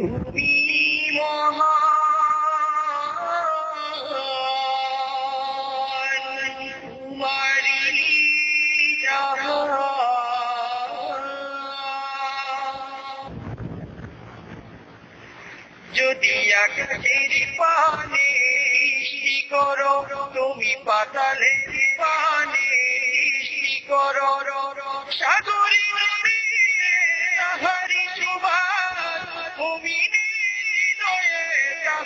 তুমি। যদি আকাশের পানে সৃষ্টি করো তুমি পাতালের পানে সৃষ্টি করো সাগরে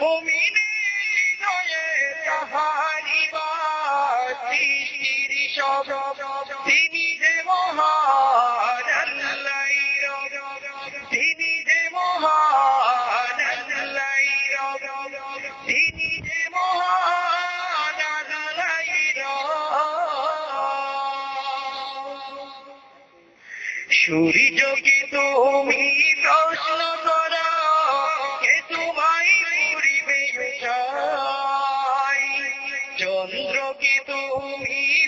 মুমিনে হৃদয়ে তাহারি বাস সৃষ্টির সব তিনি যে মহান আল্লাহ রব তিনি যে মহান আল্লাহ রব তিনি যে মহান আল্লাহ সূর্যকে তুমি প্রশ্ন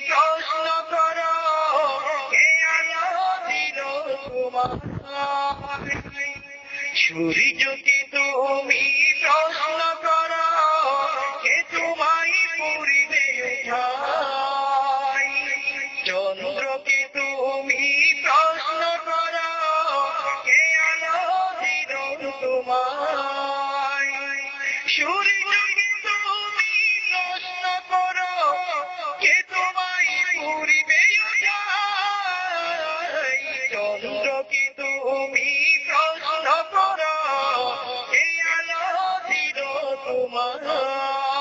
প্রশ্ন করো সূর্যকে তুমি প্রশ্ন করো, কে তোমায় পুরিবে চন্দ্রকে তুমি প্রশ্ন করো, কে আলো দিল তোমায়? সূর্যকে চন্দ্রকে তুমি প্রশ্ন করো কে আলো দিল তোমায়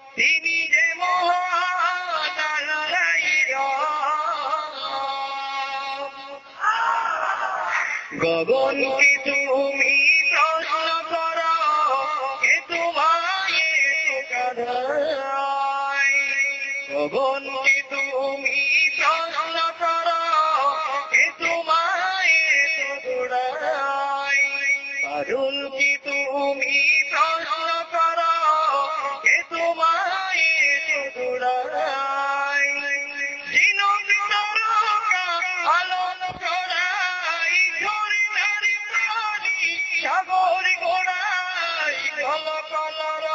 তিনি গগন কি তুমি প্রশ্ন কর, কে তোমায় গগন কি তুমি প্রশ্ন কর, কে তোমায় কারণ কি তুমি করি ঘোড়াই ঢল কলর